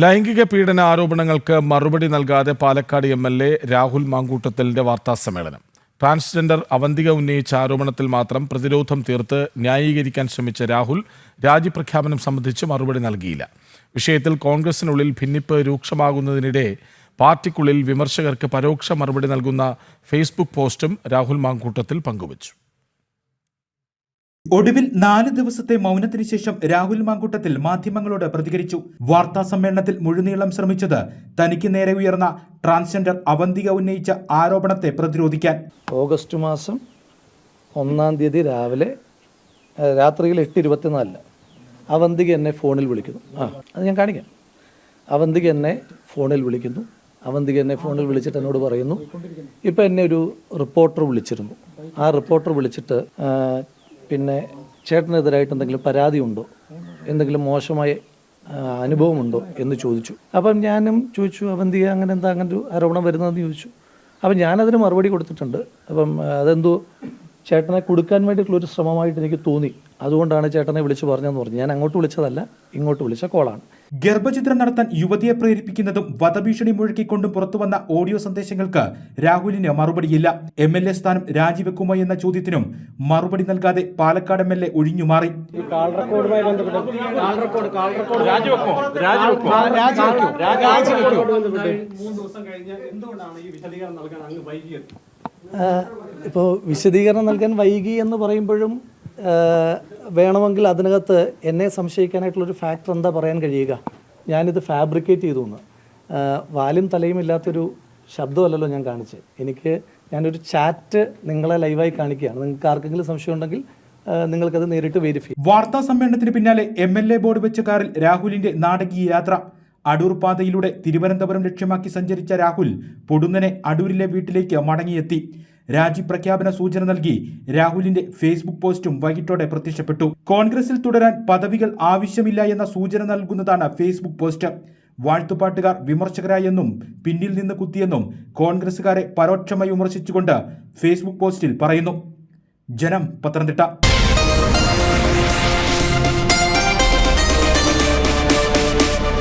ലൈംഗിക പീഡന ആരോപണങ്ങൾക്ക് മറുപടി നൽകാതെ Palakkad M L A Rahul മാങ്കൂട്ടത്തലിന്റെ വാർത്താസമ്മേളനം ട്രാൻസ്ജെൻഡർ അവന്തിക ഉന്നയിച്ച ആരോപണത്തിൽ മാത്രം പ്രതിരോധം തീർത്ത് ന്യായീകരിക്കാൻ ശ്രമിച്ച രാഹുൽ രാജിപ്രഖ്യാപനം സംബന്ധിച്ച് മറുപടി നൽകിയില്ല. വിഷയത്തിൽ കോൺഗ്രസിനുള്ളിൽ ഭിന്നിപ്പ് രൂക്ഷമാകുന്നതിനിടെ പാർട്ടിക്കുള്ളിൽ വിമർശകർക്ക് പരോക്ഷ മറുപടി നൽകുന്ന ഫേസ്ബുക്ക് പോസ്റ്റും രാഹുൽ മാങ്കൂട്ടത്തിൽ പങ്കുവച്ചു. ഒടുവിൽ നാല് ദിവസത്തെ മൗനത്തിന് ശേഷം രാഹുൽ മാങ്കൂട്ടത്തിൽ മാധ്യമങ്ങളോട് പ്രതികരിച്ചു. വാർത്താ സമ്മേളനത്തിൽ മുഴുനീളം ശ്രമിച്ചത് തനിക്ക് നേരെ ഉയർന്ന ട്രാൻസ്ജെൻഡർ അവന്തിക ഉന്നയിച്ച ആരോപണത്തെ പ്രതിരോധിക്കാൻ. ഓഗസ്റ്റ് മാസം ഒന്നാം തീയതി രാവിലെ രാത്രിയിൽ എട്ട് ഇരുപത്തിനാലിൽ അവന്തിക എന്നെ ഫോണിൽ വിളിക്കുന്നു. ആ അത് ഞാൻ കാണിക്കാം. അവന്തിക എന്നെ ഫോണിൽ വിളിക്കുന്നു. അവന്തിക എന്നെ ഫോണിൽ വിളിച്ചിട്ട് എന്നോട് പറയുന്നു. ഇപ്പം എന്നെ ഒരു റിപ്പോർട്ടർ വിളിച്ചിരുന്നു. ആ റിപ്പോർട്ടർ വിളിച്ചിട്ട് പിന്നെ ചേട്ടനെതിരായിട്ട് എന്തെങ്കിലും പരാതി ഉണ്ടോ എന്തെങ്കിലും മോശമായ അനുഭവമുണ്ടോ എന്ന് ചോദിച്ചു. അപ്പം ഞാനും ചോദിച്ചു അവന്തിക അങ്ങനെ എന്താ? അങ്ങനെ ഒരു ആരോപണം വരുന്നതെന്ന് ചോദിച്ചു. അപ്പം ഞാനതിന് മറുപടി കൊടുത്തിട്ടുണ്ട്. അപ്പം അതെന്തോ ചേട്ടനെ കൊടുക്കാൻ വേണ്ടിയിട്ടുള്ള ഒരു ശ്രമമായിട്ട് എനിക്ക് തോന്നി. അതുകൊണ്ടാണ് ചേട്ടനെ വിളിച്ചു പറഞ്ഞതെന്ന് പറഞ്ഞു ഞാൻ അങ്ങോട്ട് വിളിച്ചതല്ല ഇങ്ങോട്ട് വിളിച്ച കോളാണ്. ഗർഭചിത്രം നടത്താൻ യുവതിയെ പ്രേരിപ്പിക്കുന്നതും വധഭീഷണി മുഴക്കിക്കൊണ്ടും പുറത്തുവന്ന ഓഡിയോ സന്ദേശങ്ങൾക്ക് രാഹുലിന് മറുപടിയില്ല. എം എൽ എ സ്ഥാനം രാജിവെക്കുമോ എന്ന ചോദ്യത്തിനും മറുപടി നൽകാതെ പാലക്കാട് എം എൽ എ ഒഴിഞ്ഞുമാറി ഇപ്പോൾ വിശദീകരണം നൽകാൻ വൈകി എന്ന് പറയുമ്പോഴും വേണമെങ്കിൽ അതിനകത്ത് എന്നെ സംശയിക്കാനായിട്ടുള്ളൊരു ഫാക്ടർ എന്താ പറയാൻ കഴിയുക? ഞാനിത് ഫാബ്രിക്കേറ്റ് ചെയ്തു എന്ന്. വാലും തലയും ഇല്ലാത്തൊരു ശബ്ദമല്ലല്ലോ ഞാൻ കാണിച്ചത് എനിക്ക് ഞാനൊരു ചാറ്റ് നിങ്ങളെ ലൈവായി കാണിക്കുകയാണ്. നിങ്ങൾക്ക് ആർക്കെങ്കിലും സംശയം ഉണ്ടെങ്കിൽ നിങ്ങൾക്കത് നേരിട്ട് വെരിഫൈ വാർത്താ സമ്മേളനത്തിന് പിന്നാലെ എം എൽ എ ബോർഡ് വെച്ച കാറിൽ രാഹുലിന്റെ നാടകീയ യാത്ര. അടൂർ പാതയിലൂടെ തിരുവനന്തപുരം ലക്ഷ്യമാക്കി സഞ്ചരിച്ച രാഹുൽ പൊടുന്നനെ അടൂരിലെ വീട്ടിലേക്ക് മടങ്ങിയെത്തി. രാജിപ്രഖ്യാപന സൂചന നൽകി രാഹുലിന്റെ ഫേസ്ബുക്ക് പോസ്റ്റും വൈകിട്ടോടെ പ്രത്യക്ഷപ്പെട്ടു. കോൺഗ്രസിൽ തുടരാൻ പദവികൾ ആവശ്യമില്ല എന്ന സൂചന നൽകുന്നതാണ് ഫേസ്ബുക്ക് പോസ്റ്റ്. വാഴ്ത്തുപാട്ടുകാർ വിമർശകരായെന്നും പിന്നിൽ നിന്ന് കുത്തിയെന്നും കോൺഗ്രസുകാരെ പരോക്ഷമായി വിമർശിച്ചുകൊണ്ട് ഫേസ്ബുക്ക് പോസ്റ്റിൽ പറയുന്നു. ജനം പത്തനംതിട്ട.